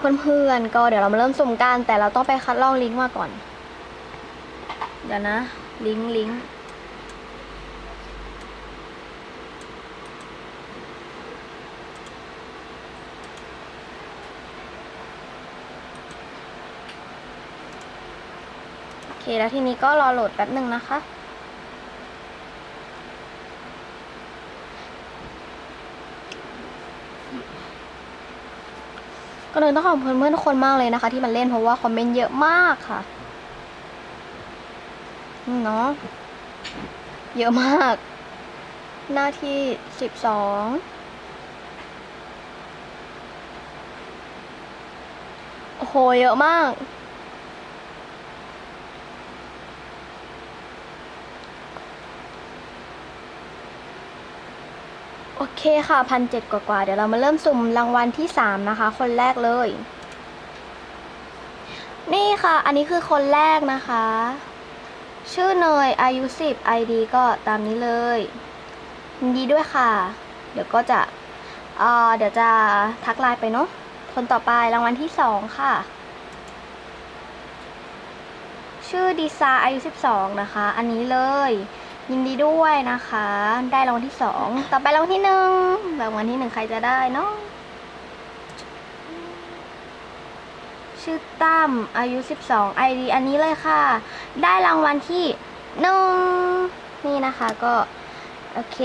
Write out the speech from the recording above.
เพื่อนๆ ก็เดี๋ยวเรามาเริ่มสุ่มกันแต่เราต้องไปคัดลอกลิงก์มาก่อน เดี๋ยวนะ ลิงก์ลิงก์โอเคแล้วทีนี้ก็รอโหลดแป๊บหนึ่งนะคะ ก็เลยต้องขอบคุณเพื่อนทุกคนมากเลยนะคะ ที่มาเล่นเพราะว่าคอมเมนต์เยอะมากค่ะเนาะเยอะมาก หน้าที่สิบสองโอ้โหเยอะมาก โอเคค่ะพันเจ็ดกว่าๆ เดี๋ยวเรามาเริ่มสุ่มรางวัลที่สามนะคะ คนแรกเลย นี่ค่ะ อันนี้คือคนแรกนะคะ ชื่อเนยอายุสิบ ID ก็ตามนี้เลยยินดีด้วยค่ะ เดี๋ยวก็จะเอ่อเดี๋ยวจะทักไลน์ไปเนาะคนต่อไปรางวัลที่สองค่ะ ชื่อดีซน์อายุ12 นะคะ อันนี้เลย ยินดีด้วยนะคะ ได้รางวัลที่สองต่อไปรางวัลที่หนึ่งรางวัลที่หนึ่งใครจะได้เนาะชื่อตั้มอายุ 12 ID อันนี้เลยค่ะ ได้รางวัลที่หนึ่งนี่นะคะก็ โอเค